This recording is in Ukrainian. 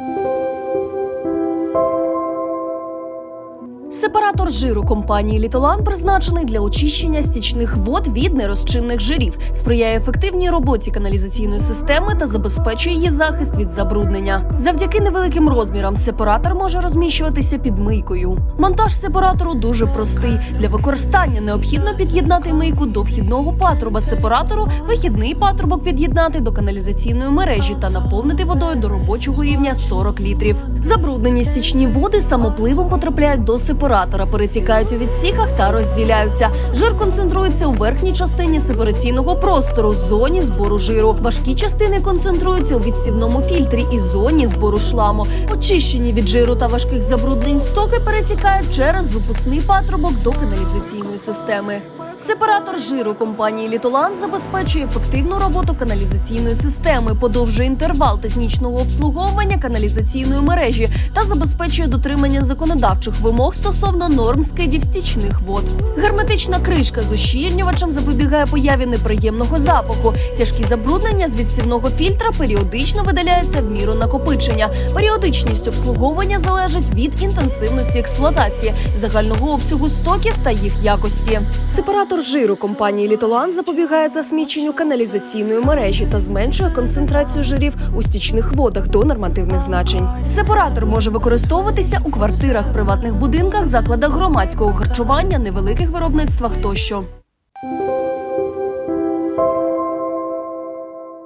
Thank you. Сепаратор жиру компанії Літолан призначений для очищення стічних вод від нерозчинних жирів, сприяє ефективній роботі каналізаційної системи та забезпечує її захист від забруднення. Завдяки невеликим розмірам сепаратор може розміщуватися під мийкою. Монтаж сепаратору дуже простий. Для використання необхідно під'єднати мийку до вхідного патруба сепаратору, вихідний патрубок під'єднати до каналізаційної мережі та наповнити водою до робочого рівня 40 літрів. Забруднені стічні води самопливом потрапляють до сепаратора, перетікають у відсіках та розділяються. Жир концентрується у верхній частині сепараційного простору, зоні збору жиру. Важкі частини концентруються у відсівному фільтрі і зоні збору шламу. Очищені від жиру та важких забруднень стоки перетікають через випускний патрубок до каналізаційної системи. Сепаратор жиру компанії Літолан забезпечує ефективну роботу каналізаційної системи, подовжує інтервал технічного обслуговування каналізаційної мережі та забезпечує дотримання законодавчих вимог стосовно норм скидів стічних вод. Герметична кришка з ущільнювачем запобігає появі неприємного запаху. Тяжкі забруднення з відсівного фільтра періодично видаляються в міру накопичення. Періодичність обслуговування залежить від інтенсивності експлуатації, загального обсягу стоків та їх якості. Сепаратор жиру компанії Літолан запобігає засміченню каналізаційної мережі та зменшує концентрацію жирів у стічних водах до нормативних значень. Сепаратор може використовуватися у квартирах, приватних будинках, закладах громадського харчування, невеликих виробництвах тощо.